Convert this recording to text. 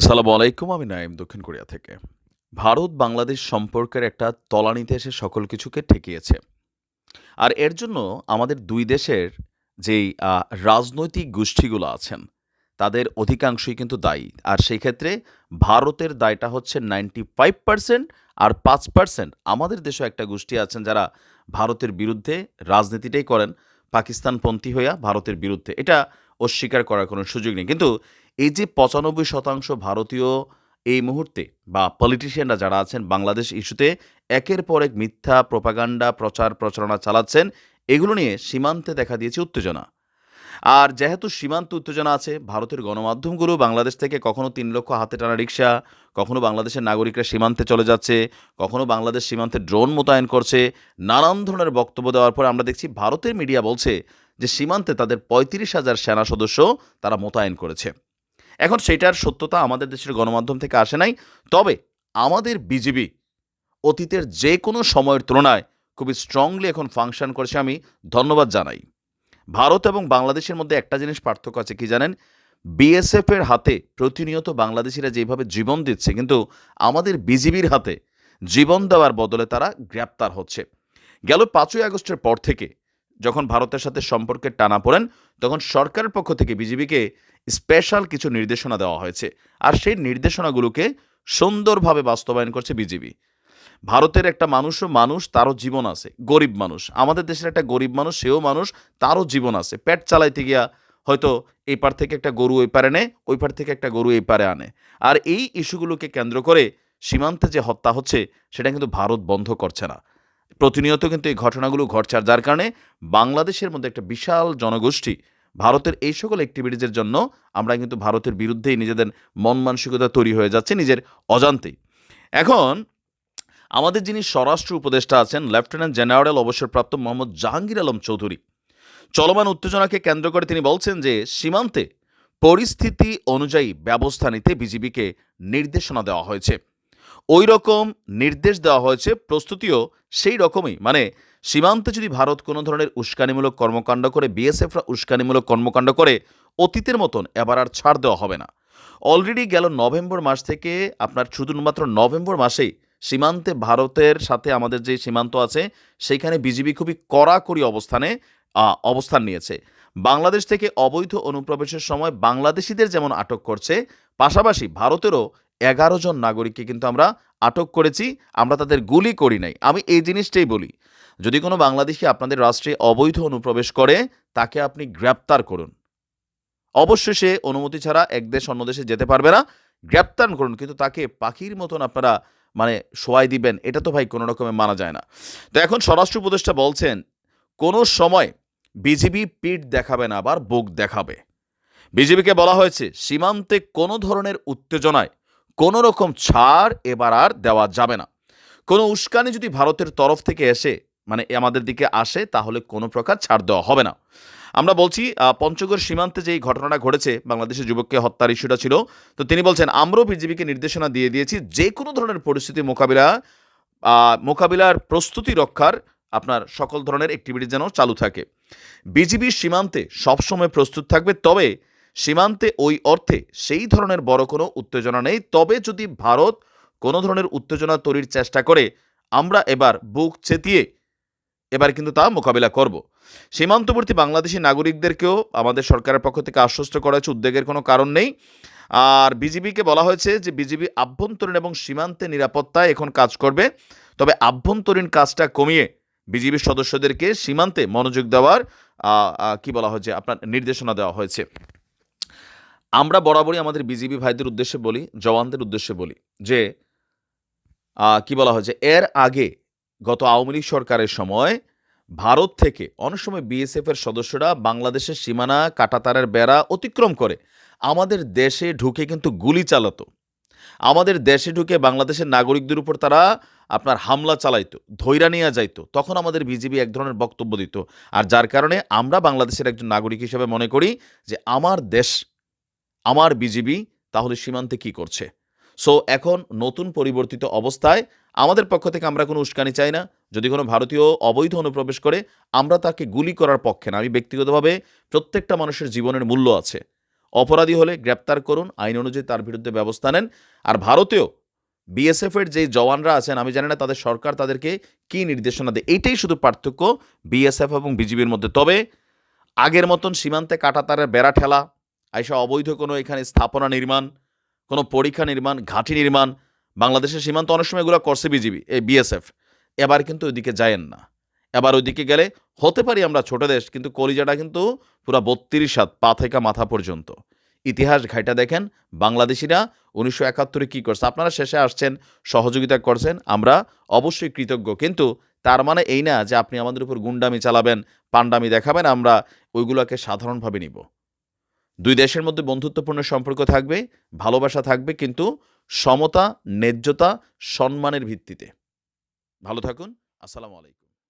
আসসালামু আলাইকুম, আমি নাইম দক্ষিণ কোরিয়া থেকে। ভারত বাংলাদেশ সম্পর্কের একটা তলানিতে এসে সকল কিছুকে ঠেকিয়েছে। আর এর জন্য আমাদের দুই দেশের যেই রাজনৈতিক গোষ্ঠীগুলো আছেন, তাদের অধিকাংশই কিন্তু দায়ী। আর সেই ক্ষেত্রে ভারতের দায়টা হচ্ছে নাইনটি ফাইভ পার্সেন্ট আর পাঁচ পার্সেন্ট। আমাদের দেশেও একটা গোষ্ঠী আছেন যারা ভারতের বিরুদ্ধে রাজনীতিটাই করেন, পাকিস্তানপন্থী হইয়া ভারতের বিরুদ্ধে। এটা অস্বীকার করার কোনো সুযোগ নেই। কিন্তু এই যে পঁচানব্বই শতাংশ ভারতীয় এই মুহূর্তে বা পলিটিশিয়ানরা যারা আছেন বাংলাদেশ ইস্যুতে একের পর এক মিথ্যা প্রপাগান্ডা প্রচার, প্রচারণা চালাচ্ছেন, এগুলো নিয়ে সীমান্তে দেখা দিয়েছে উত্তেজনা। আর যেহেতু সীমান্ত উত্তেজনা আছে, ভারতের গণমাধ্যমগুলো বাংলাদেশ থেকে কখনো তিন লক্ষ হাতে টানা রিক্সা কখনো বাংলাদেশের নাগরিকরা সীমান্তে চলে যাচ্ছে, কখনো বাংলাদেশ সীমান্তে ড্রোন মোতায়েন করছে, নানান ধরনের বক্তব্য দেওয়ার পর আমরা দেখছি ভারতের মিডিয়া বলছে যে সীমান্তে তাদের পঁয়ত্রিশ হাজার সেনা সদস্য তারা মোতায়েন করেছে। এখন সেটার সত্যতা আমাদের দেশের গণমাধ্যম থেকে আসে নাই। তবে আমাদের বিজিবি অতীতের যে কোনো সময়ের তুলনায় খুবই স্ট্রংলি এখন ফাংশন করেছে আমি ধন্যবাদ জানাই। ভারত এবং বাংলাদেশের মধ্যে একটা জিনিস পার্থক্য আছে কি জানেন? বিএসএফ এর হাতে প্রতিনিয়ত বাংলাদেশিরা যেভাবে জীবন দিচ্ছে, কিন্তু আমাদের বিজিবির হাতে জীবন দেওয়ার বদলে তারা গ্রেপ্তার হচ্ছে। গেল পাঁচই আগস্টের পর থেকে যখন ভারতের সাথে সম্পর্কের টানা পড়েন, তখন সরকারের পক্ষ থেকে বিজিবিকে স্পেশাল কিছু নির্দেশনা দেওয়া হয়েছে। আর সেই নির্দেশনাগুলোকে সুন্দরভাবে বাস্তবায়ন করছে বিজিবি ভারতের একটা মানুষও মানুষ, তারও জীবন আছে। গরিব মানুষ। আমাদের দেশের একটা গরিব মানুষ, সেও মানুষ, তারও জীবন আছে। পেট চালাইতে গিয়া হয়তো এই পার থেকে একটা গরু ওই পারে নেয় ওই পার থেকে একটা গরু এই পারে আনে। আর এই ইস্যুগুলোকে কেন্দ্র করে সীমান্তে যে হত্যা হচ্ছে, সেটা কিন্তু ভারত বন্ধ করছে না। প্রতিনিয়ত কিন্তু এই ঘটনাগুলো ঘটছে যার কারণে বাংলাদেশের মধ্যে একটা বিশাল জনগোষ্ঠী, ভারতের এই সকল অ্যাক্টিভিটিজের জন্য আমরা কিন্তু ভারতের বিরুদ্ধেই নিজেদের মন মানসিকতা তৈরি হয়ে যাচ্ছে, নিজের অজান্তেই। এখন, আমাদের যিনি স্বরাষ্ট্র উপদেষ্টা আছেন লেফটেন্যান্ট জেনারেল অবসরপ্রাপ্ত মোহাম্মদ জাহাঙ্গীর আলম চৌধুরী, চলমান উত্তেজনাকে কেন্দ্র করে তিনি বলছেন যে, সীমান্তে পরিস্থিতি অনুযায়ী ব্যবস্থা নিতে বিজিবিকে নির্দেশনা দেওয়া হয়েছে। ওই রকম নির্দেশ দেওয়া হয়েছে, প্রস্তুতিও সেই রকমই। মানে সীমান্তে যদি ভারত কোনো ধরনের উস্কানিমূলক কর্মকাণ্ড করে, বিএসএফরা উস্কানিমূলক কর্মকাণ্ড করে, অতীতের মতন এবার আর ছাড় দেওয়া হবে না। অলরেডি গেল নভেম্বর মাস থেকে, আপনার শুধুমাত্র নভেম্বর মাসেই সীমান্তে ভারতের সাথে আমাদের যে সীমান্ত আছে, সেইখানে বিজিবি খুবই কড়াকড়ি অবস্থানে অবস্থান নিয়েছে। বাংলাদেশ থেকে অবৈধ অনুপ্রবেশের সময় বাংলাদেশিদের যেমন আটক করছে, পাশাপাশি ভারতেরও এগারো জন নাগরিককে কিন্তু আমরা আটক করেছি, আমরা তাদের গুলি করি নাই। আমি এই জিনিসটাই বলি, যদি কোনো বাংলাদেশি আপনাদের রাষ্ট্রে অবৈধ অনুপ্রবেশ করে, তাকে আপনি গ্রেপ্তার করুন। অবশ্যই সে অনুমতি ছাড়া এক দেশ অন্য দেশে যেতে পারবে না, গ্রেপ্তার করুন, কিন্তু তাকে পাখির মতন আপনারা মানে সোয়াই দিবেন, এটা তো ভাই কোনো রকমে মানা যায় না। তো এখন স্বরাষ্ট্র উপদেষ্টা বলছেন, কোনো সময় বিজিবি পিঠ দেখাবে না, আবার বুক দেখাবে। বিজেপিকে বলা হয়েছে, সীমান্তে কোনো ধরনের উত্তেজনায় কোনো রকম ছাড় এবার আর দেওয়া যাবে না। কোনো উস্কানি যদি ভারতের তরফ থেকে এসে মানে আমাদের দিকে আসে, তাহলে কোনো প্রকার ছাড় দেওয়া হবে না। আমরা বলছি পঞ্চগড় সীমান্তে যেই ঘটনাটা ঘটেছে, বাংলাদেশের যুবককে হত্যার ইস্যুটা ছিল, তো তিনি বলছেন, আমরাও বিজেপিকে নির্দেশনা দিয়ে দিয়েছি যে কোনো ধরনের পরিস্থিতি মোকাবিলা মোকাবিলার প্রস্তুতি রক্ষার আপনার সকল ধরনের অ্যাক্টিভিটি যেন চালু থাকে। বিজিবি সীমান্তে সবসময় প্রস্তুত থাকবে, তবে সীমান্তে ওই অর্থে সেই ধরনের বড় কোনো উত্তেজনা নেই। তবে যদি ভারত কোনো ধরনের উত্তেজনা তৈরির চেষ্টা করে, আমরা এবার বুক চেতিয়ে এবার কিন্তু তা মোকাবিলা করব। সীমান্তবর্তী বাংলাদেশি নাগরিকদেরকেও আমাদের সরকারের পক্ষ থেকে আশ্বস্ত করা হয়েছে, উদ্বেগের কোনো কারণ নেই। আর বিজিবিকে বলা হয়েছে যে, বিজিবি আভ্যন্তরীণ এবং সীমান্তে নিরাপত্তায় এখন কাজ করবে। তবে আভ্যন্তরীণ কাজটা কমিয়ে বিজিবির সদস্যদেরকে সীমান্তে মনোযোগ দেওয়ার কি বলা হয়েছে, আপনার নির্দেশনা দেওয়া হয়েছে। আমরা বরাবরই আমাদের বিজিবি ভাইদের উদ্দেশ্যে বলি, জওয়ানদের উদ্দেশ্যে বলি যে কি বলা হয়েছে, এর আগে গত আওয়ামী লীগ সরকারের সময় ভারত থেকে অনেক সময় বিএসএফ এর সদস্যরা বাংলাদেশের সীমানা, কাটাতারের বেড়া অতিক্রম করে আমাদের দেশে ঢুকে কিন্তু গুলি চালাতো। আমাদের দেশে ঢুকে বাংলাদেশের নাগরিকদের উপর তারা আপনার হামলা চালাইতো ধৈরা নিয়ে যাইতো, তখন আমাদের বিজিবি এক ধরনের বক্তব্য দিত। আর যার কারণে আমরা বাংলাদেশের একজন নাগরিক হিসেবে মনে করি যে, আমার দেশ আমার বিজিবি তাহলে সীমান্তে কি করছে? সো এখন নতুন পরিবর্তিত অবস্থায় আমাদের পক্ষ থেকে আমরা কোনো উস্কানি চাই না। যদি কোনো ভারতীয় অবৈধ অনুপ্রবেশ করে, আমরা তাকে গুলি করার পক্ষে না। আমি ব্যক্তিগতভাবে প্রত্যেকটা মানুষের জীবনের মূল্য আছে। অপরাধী হলে গ্রেপ্তার করুন, আইন অনুযায়ী তার বিরুদ্ধে ব্যবস্থা নেন। আর ভারতেও বিএসএফের যে জওয়ানরা আছেন, আমি জানি না তাদের সরকার তাদেরকে কী নির্দেশনা দেয়। এইটাই শুধু পার্থক্য বিএসএফ এবং বিজিবির মধ্যে। তবে আগের মতন সীমান্তে কাটাতারের বেড়া ঠেলা আইসা অবৈধ কোনো এখানে স্থাপনা নির্মাণ, কোনো পরীক্ষা নির্মাণ, ঘাঁটি নির্মাণ, বাংলাদেশের সীমান্ত অনেক সময় এগুলো করছে বিজিবি, এই বিএসএফ। এবার কিন্তু ওইদিকে যায়েন না। এবার ওইদিকে গেলে হতে পারি আমরা ছোট দেশ, কিন্তু কলিজাটা কিন্তু পুরো বত্রিশ হাত পা থেকে মাথা পর্যন্ত। ইতিহাস ঘাইটা দেখেন, বাংলাদেশিরা উনিশশো একাত্তরে কী করছে? আপনারা শেষে আসছেন, সহযোগিতা করছেন, আমরা অবশ্যই কৃতজ্ঞ। কিন্তু তার মানে এই না যে আপনি আমাদের উপর গুন্ডামি চালাবেন পান্ডামি দেখাবেন, আমরা ওইগুলোকে সাধারণভাবে নিব। দুই দেশের মধ্যে বন্ধুত্বপূর্ণ সম্পর্ক থাকবে, ভালোবাসা থাকবে, কিন্তু সমতা, ন্যায্যতা, সম্মানের ভিত্তিতে। ভালো থাকুন, আসসালামু আলাইকুম।